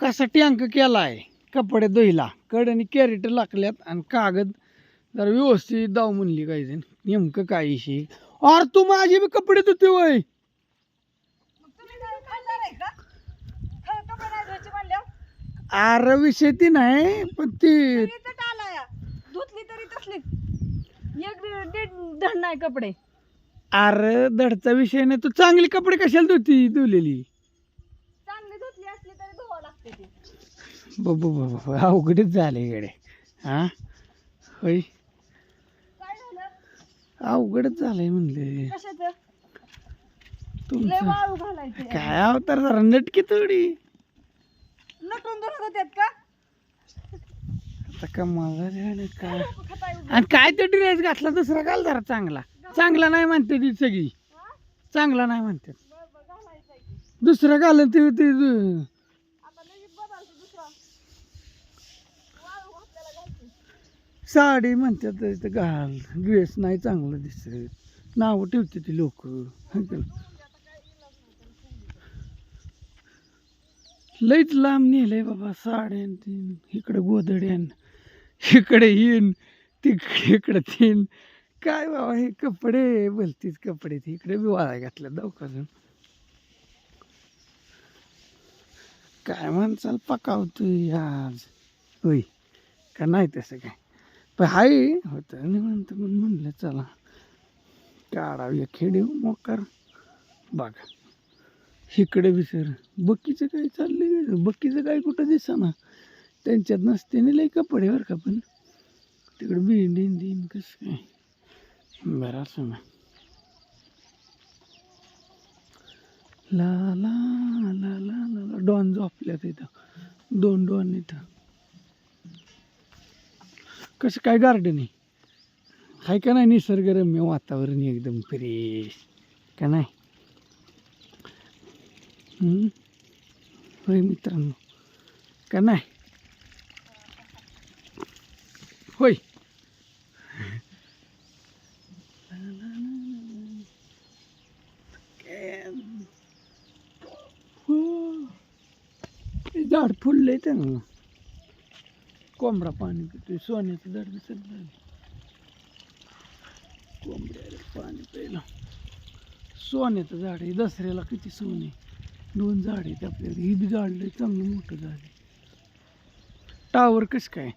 कसा टँक केला आहे कपडे धुईला कडेने कॅरेट लागल्यात आणि कागद जरा व्यवस्थित दाव म्हणली काही जण नेमकं काय इशी अरे तू माझे बी कपडे धुते वय. अरे विषय ती नाही पण ती धुतली तरी तसली. एक धड नाही कपडे. अरे धडचा विषय नाही. तू चांगली कपडे कशाला धुती धुलेली चांगली धुतली असली तरी धुवा लागते ती बाबा बाबा अवघडच झाले गडे हा? होय. अवघडच झालंय म्हणले. तुमचं. काय अवतार जरा नटकी थोडी नटून का? आता कमाल काय. आणि काय ते ड्रेस घातला दुसरा घाल जरा चांगला. चांगला नाही म्हणते ती सगळी? चांगला नाही म्हणते. दुसरं घालून ते ते ते- आता लगेच बदलतो दुसरा वाळू घातलेला घालते साडी म्हणतात तर घाल. ड्रेस नाही चांगलं दिसत. नावं ठेवते ती लोक. लईच लांब नेलंय बाबा साड्यान तीन. इकडं गोदड्यान इकडे येईन तिकडे इकडं तीन. काय बाबा हे कपडे भलतीच कपडे ते इकडे बी वाळा घातल्या दवकाजून काय माणसाला पकावतोय आज? होय. का नाही तसं काय? पण हाय होतं. निवांत म्हणून म्हणलं चला. काढावी खेडे मोकार. बघा. इकडे विसर बक्कीचं काय चाललंय? बक्कीचं काय कुठं दिसाना? त्यांच्यात नसते नाही कपडे बरं का पण. तिकडे बिंडीन दिन कसं काय? बरं असं ना. ला ला ला ला ला ला. डॉन झोपल्यात इथं. दोन डॉन इथं. कसं काय गार्डन आहे? आहे का नाही निसर्गरम्य वातावरण एकदम फ्रेश का नाही? हम्म? होय मित्रांनो का नाही? होय. हो. हे झाड फुललंय त्यांना. कोंबडा पाणी पितोय सोन्याचं झाड दिसत नाही. कोंबड्याला पाणी प्यायला. सोन्याचं झाड आहे दसऱ्याला किती सोने दोन झाड आहेत आपल्याला ही बी झाड लय चांगलं मोठं झाड आहे. टावर कसं काय?